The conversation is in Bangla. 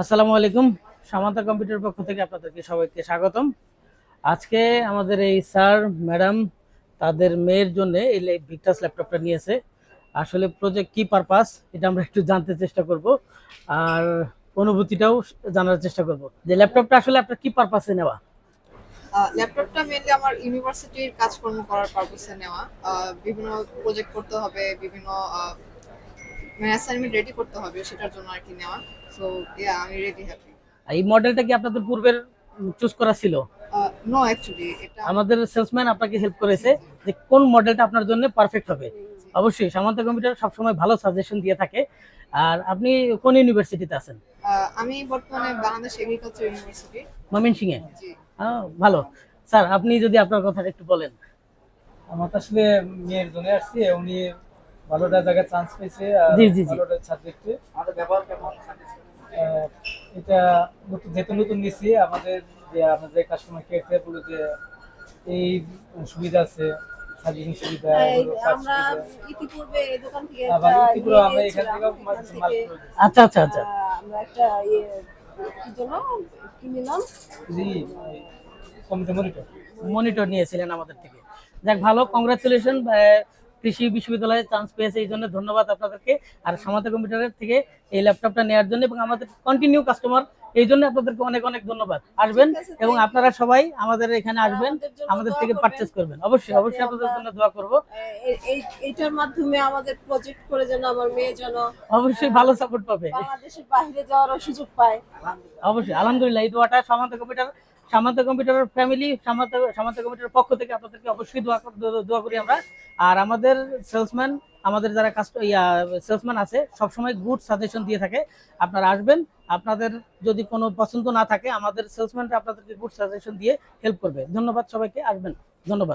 আসসালামু আলাইকুম। সামান্তা কম্পিউটার পক্ষ থেকে আপনাদেরকে সবাইকে স্বাগতম। আজকে আমাদের এই স্যার, ম্যাডাম, তাদের মেয়ের জন্য এই ভিক্টাস ল্যাপটপটা নিয়েছে। আসলে প্রজেক্ট কি পারপাস এটা আমরা একটু জানতে চেষ্টা করব। আর অনুভূতিটাও জানার চেষ্টা করব। যে ল্যাপটপটা আসলে আপনার কি পারপাসে নেওয়া? ল্যাপটপটা মেনলি আমার ইউনিভার্সিটির কাজকর্ম করার পারপাসে নেওয়া। বিভিন্ন প্রজেক্ট করতে হবে, বিভিন্ন মানে অ্যাসাইনমেন্ট রেডি করতে হবে সেটার জন্য আর কি নেওয়া সো ইয়া আমি রেডি হ্যাপি এই মডেলটা কি আপনাদের পূর্বের চুজ করা ছিল? নো অ্যাকচুয়ালি এটা আমাদের সেলসম্যান আপনাকে হেল্প করেছে যে কোন মডেলটা আপনার জন্য পারফেক্ট হবে। অবশ্যই সামান্ত কম্পিউটার সবসময় ভালো সাজেশন দিয়ে থাকে। আর আপনি কোন ইউনিভার্সিটিতে আছেন? আমি বর্তমানে বাংলাদেশ এগ্রিকালচার ইউনিভার্সিটি ময়মনসিংহে? জি। ভালো। স্যার আপনি যদি আপনার কথা একটু বলেন। আমার তো আসলে মেয়ের জন্য আসছি উনি ভালোটা জায়গায় চান্স পেয়েছে আর জি, জি, সাবজেক্টে এটা নতুন যেহেতু নতুন নিছি আমাদের যে আমাদের কাস্টমার কেয়ার থেকে বলে যে এই সুবিধা আছে সার্ভিসিং সুবিধা এগুলো আমরা ইতিপূর্বে এই দোকান থেকে আবার একটা ইতিপূর্বে ইয়ে আমরা এখান থেকে। আচ্ছা আচ্ছা আচ্ছা। আমরা একটা ইয়ে কি জন্য কিনিলাম জি কমিটি মনিটর মনিটর নিয়েছিলেন আমাদের থেকে। যাক ভালো কংগ্রাচুলেশন কৃষি বিশ্ববিদ্যালয়ে চান্স পেয়েছে এই জন্য ধন্যবাদ আপনাদেরকে। আর সামাতে কম্পিউটারের থেকে এই ল্যাপটপটা নেওয়ার জন্য এবং আমাদের কন্টিনিউ কাস্টমার এই জন্য আপনাদেরকে অনেক অনেক ধন্যবাদ। আসবেন এবং আপনারা সবাই আমাদের এখানে আসবেন আমাদের থেকে। পারচেজ করবেন। অবশ্যই অবশ্যই আপনাদের জন্য দোয়া করব। এই- এই এইটার মাধ্যমে আমাদের প্রজেক্ট করে যেন আমার মেয়ে যেন অবশ্যই ভালো সাপোর্ট পাবে। বাংলাদেশের বাইরে যাওয়ারও সুযোগ পায়। অবশ্যই আলহামদুলিল্লাহ এই দোয়াটা সামান্ত কম্পিউটার সামান্ত কম্পিউটারের ফ্যামিলি সামান্ত সামান্ত কম্পিউটারের পক্ষ থেকে আপনাদেরকে অবশ্যই দোয়া দোয়া- করি আমরা। আর আমাদের সেলসম্যান আমাদের যারা কাস্ট সেলসম্যান আছে, সবসময় গুড সাজেশন দিয়ে থাকে। আপনারা আসবেন, আপনাদের যদি কোনো পছন্দ না থাকে, আমাদের সেলসম্যানরা আপনাদেরকে গুড সাজেশন দিয়ে হেল্প করবে। ধন্যবাদ সবাইকে, আসবেন। ধন্যবাদ।